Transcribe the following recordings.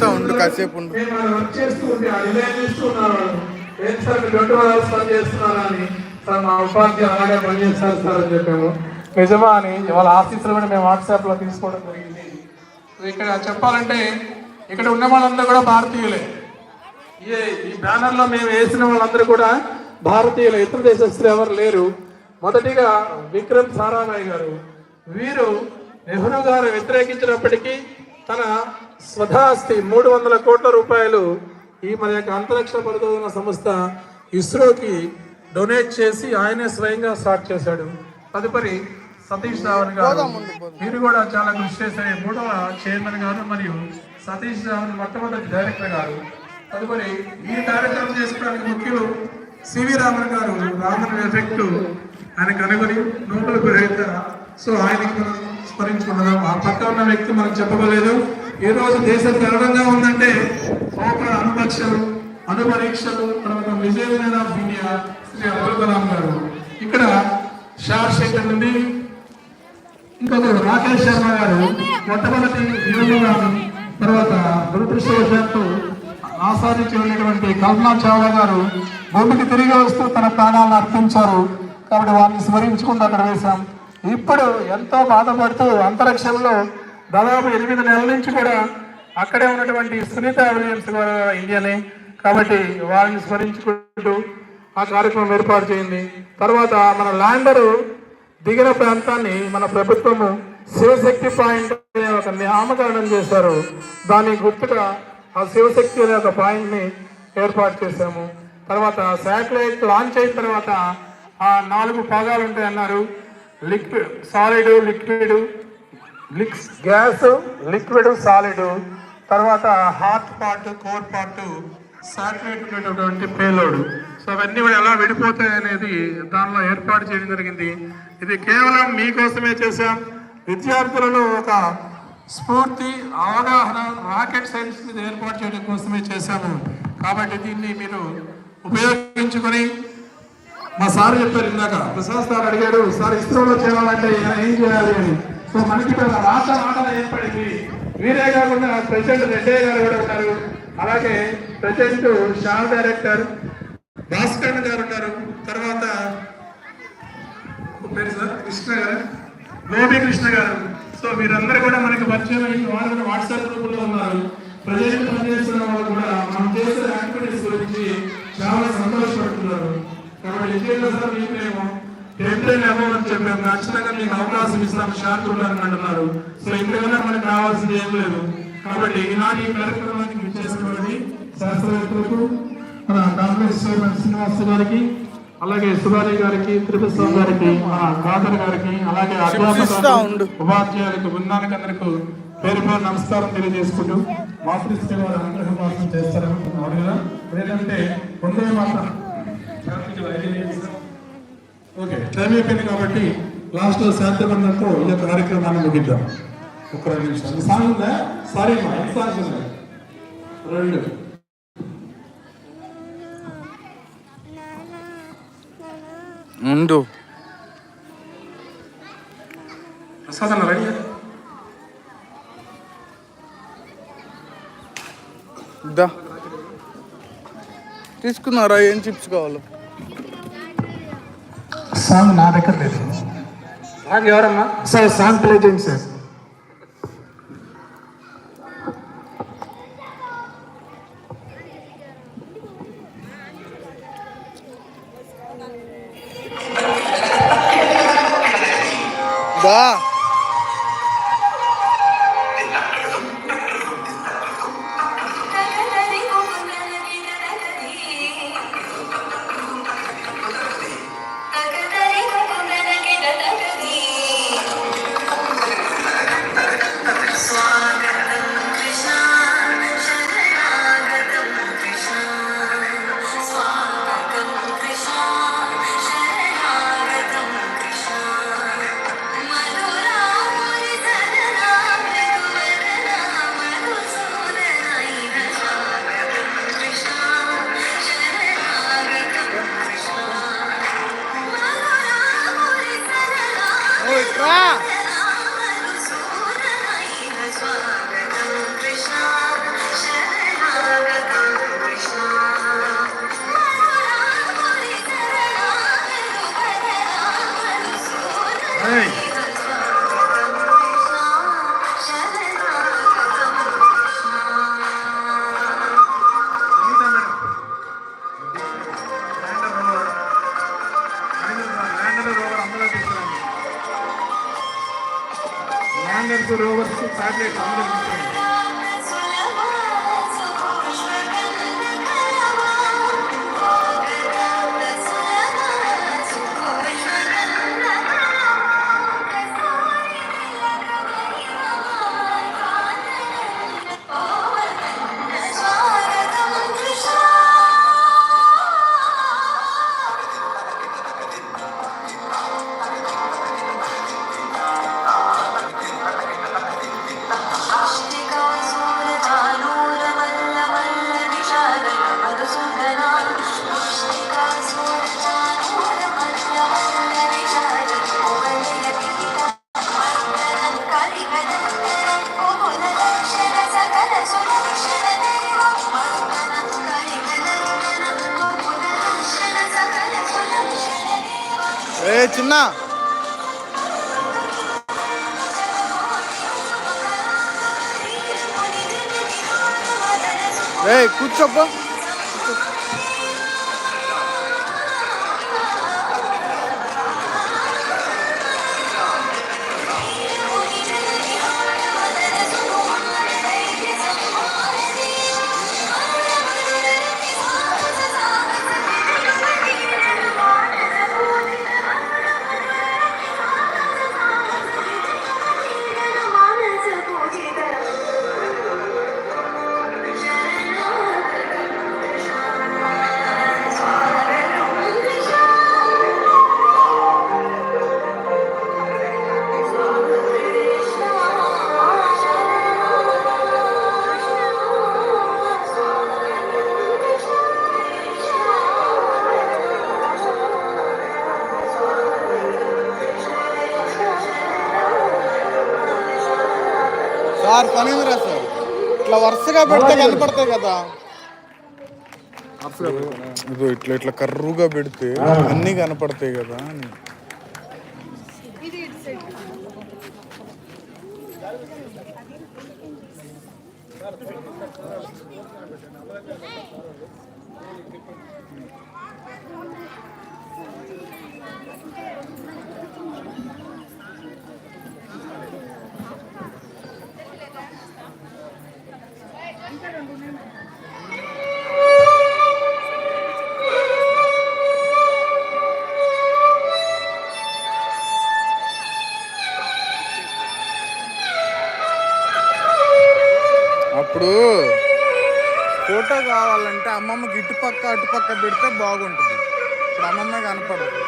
చూపిస్తా ఉండు కాసేపు ఉండు. సార్ అని. మా ఉపాధ్యాయులు అలాగే పని సార్ అని చెప్పాము. నిజమా అని వాళ్ళ ఆఫీసులు కూడా మేము వాట్సాప్లో తీసుకోవడం జరిగింది. ఇక్కడ చెప్పాలంటే ఇక్కడ ఉన్న వాళ్ళందరూ కూడా భారతీయులే. ఏ ఈ బ్యానర్లో మేము వేసిన వాళ్ళందరూ కూడా భారతీయులు. ఇతర దేశస్తులు ఎవరు లేరు. మొదటిగా విక్రమ్ సారాభాయ్ గారు. వీరు నెహ్రూ గారు వ్యతిరేకించినప్పటికీ తన స్వధాస్తి మూడు వందల కోట్ల రూపాయలు ఈ మన యొక్క అంతరిక్ష పరిశోధన సంస్థ ఇస్రోకి డొనేట్ చేసి ఆయనే స్వయంగా స్టార్ట్ చేశాడు. తదుపరి సతీష్ ధావన్ గారు. వీరు కూడా చాలా కృషి చేశారు. మూడవ చైర్మన్ గారు మరియు సతీష్ ధావన్ మొట్టమొదటి డైరెక్టర్ గారు. తదుపరి ఈ కార్యక్రమం చేసుకోవడానికి ముఖ్యులు సివి రామన్ గారు. రామన్ ఎఫెక్ట్ ఆయన కనుగొని నోబెల్ గ్రహీత సో ఆయనకి మనం స్మరించుకున్నదాం ఆ పక్క ఉన్న వ్యక్తి మనకు చెప్పగలేదు ఈరోజు రోజు దేశం గర్వంగా ఉందంటే ఒక అనుపక్షలు అనుపరీక్షలు తర్వాత విజయమైన ఆఫ్ ఇండియా శ్రీ అబ్దుల్ కలాం గారు. ఇక్కడ షార్ శేఖర్ నుండి ఇంకొకరు రాకేష్ శర్మ గారు మొట్టమొదటి నియోజకవర్గం తర్వాత దురదృష్టవశాత్తు ఆసాదించి వెళ్ళినటువంటి కల్పనా చావ్లా గారు భూమికి తిరిగి వస్తూ తన ప్రాణాలను అర్పించారు. కాబట్టి వారిని స్మరించుకుంటూ అక్కడ వేశాం. ఇప్పుడు ఎంతో బాధపడుతూ అంతరిక్షంలో దాదాపు ఎనిమిది నెలల నుంచి కూడా అక్కడే ఉన్నటువంటి సునీత విలియమ్స్ గారు ఇండియానే కాబట్టి వారిని స్మరించుకుంటూ ఆ కార్యక్రమం ఏర్పాటు చేయింది తర్వాత మన ల్యాండరు దిగిన ప్రాంతాన్ని మన ప్రభుత్వము శివశక్తి పాయింట్ అనే ఒక నామకరణం చేశారు. దాని గుర్తుగా ఆ శివశక్తి అనే ఒక పాయింట్ని ఏర్పాటు చేశాము. తర్వాత శాటిలైట్ లాంచ్ అయిన తర్వాత ఆ నాలుగు భాగాలు ఉంటాయన్నారు. లిక్విడ్ సాలిడ్ లిక్విడ్ లిక్స్ గ్యాస్ లిక్విడ్ సాలిడ్ తర్వాత heart part core part satellite ఉండేటటువంటి పేలోడ్. సో అవన్నీ కూడా ఎలా విడిపోతాయి అనేది దానిలో ఏర్పాటు చేయడం జరిగింది. ఇది కేవలం మీకోసమే చేశాం. విద్యార్థులలో ఒక స్ఫూర్తి అవగాహన రాకెట్ సైన్స్ మీద ఏర్పాటు చేయడం కోసమే చేశాము. కాబట్టి దీన్ని మీరు ఉపయోగించుకొని మా సార్ చెప్పారు ఇందాక. ప్రసాద్ సార్ అడిగాడు సార్ ఇస్రోలో చేయాలంటే ఏం చేయాలి? అని. సో మనకి ఇక్కడ రాష్ట్ర ఆటలు ఏర్పడింది. వీరే కాకుండా ప్రెసిడెంట్ రెడ్డయ్య గారు కూడా ఉన్నారు. అలాగే ప్రెసిడెంట్ షాల్ డైరెక్టర్ భాస్కర్ గారు ఉన్నారు. తర్వాత పేరు సార్ కృష్ణ గారు గోపి కృష్ణ గారు. సో మీరందరూ కూడా మనకి పరిచయం అయ్యి వారు వాట్సాప్ గ్రూపుల్లో ఉన్నారు. ప్రజలకు పనిచేస్తున్న వాళ్ళు కూడా మనం చేసే యాక్టివిటీస్ గురించి చాలా సంతోషపడుతున్నారు. కాబట్టి ఇంకేం సార్ మీకు మేము టెంప్లైన్ అవ్వమని చెప్పాము ఖచ్చితంగా మీకు అవకాశం ఇస్తాం షార్ట్ అని అంటున్నారు. సో ఇంతకన్నా మనకు కావాల్సింది ఏం లేదు. కాబట్టి ఈ కార్యక్రమానికి విచ్చేసినటువంటి శాస్త్రవేత్తలకు మన కాంగ్రెస్ చైర్మన్ శ్రీనివాస్ గారికి అలాగే సుధారి గారికి తిరుపతి స్వామి గారికి మన ఖాదర్ గారికి అలాగే. అధ్యాపకులకు ఉపాధ్యాయులకు బృందానికి అందరికి పేరు పేరు నమస్కారం తెలియజేసుకుంటూ మాతృశ్రీ వారి అనుగ్రహ భాషణ చేస్తారని అడుగుదా లేదంటే వందే మాత్రం ఓకే. టైం అయిపోయింది కాబట్టి లాస్ట్ శాంతి బంధంతో ఈ యొక్క కార్యక్రమాన్ని ముగిద్దాం ఒక రెండు నిమిషాలు. సాంగ్ ఉందా? సారీ మా ఎన్ని సాంగ్స్ ఉన్నాయి రెండు. ప్రసాద్ అన్న రెడీ దా. తీసుకున్నారా? ఏం చిప్స్ కావాలి? సాంగ్ నా దగ్గర లేదు. సాంగ్ ఎవరమ్మా? సార్ సాంగ్ ప్లే చేయండి sir the landers rovers satellites అందరూ ఏ చిన్న. ఏ కూర్చోబ్బా వరుసగా పెడితే కనపడతాయి కదా. ఇదో ఇట్లా ఇట్లా కర్రుగా పెడితే అన్నీ కనపడతాయి కదా అప్పుడు ఫోటో కావాలంటే అమ్మమ్మకి ఇటుపక్క అటుపక్క పెడితే బాగుంటుంది. ఇప్పుడు అమ్మమ్మ కనపడదు.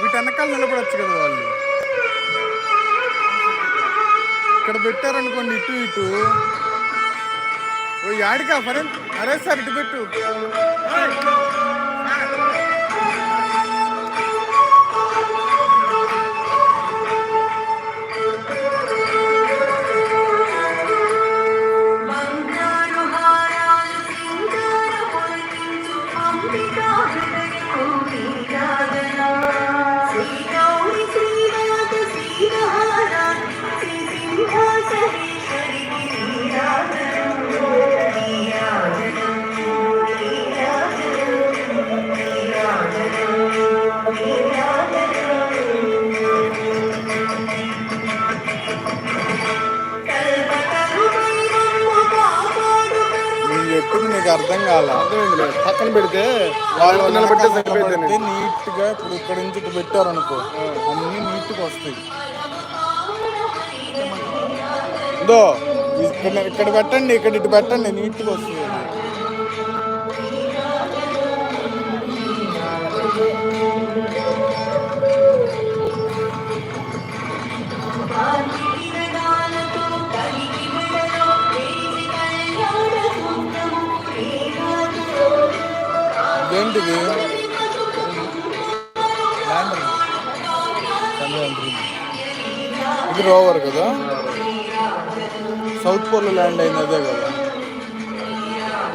వీటి వెనకాల నిలబడచ్చు కదా వాళ్ళు. ఇక్కడ పెట్టారనుకోండి ఇటు ఇటు. ఓ యాడికా ఫరే అరే సార్ ఇటు పెట్టు. నీకు అర్థం కాల. పక్కన పెడితే వాళ్ళు నిలబెడితే సరిపోతుంది నీట్గా ఇప్పుడు ఇక్కడ నుంచి ఇటు పెట్టారనుకో అన్ని నీట్గా వస్తాయి ఇక్కడ పెట్టండి ఇక్కడ ఇటు పెట్టండి నీట్గా వస్తుంది చంద్రయాన్ ఇది రోవర్ కదా? సౌత్ పోల్ ల్యాండ్ అయింది అదే కదా?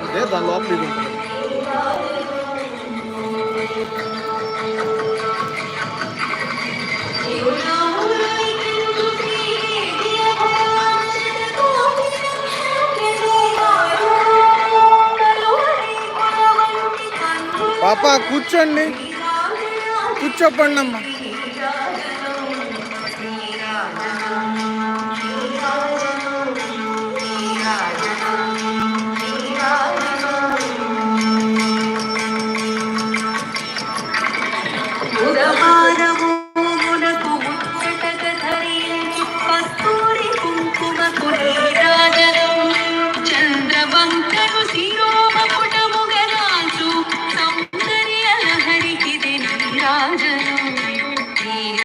అదే దాని లోపల ఇది ఉంటుంది. పాప కూర్చోండి కూర్చోపండి అమ్మా ఉదహారం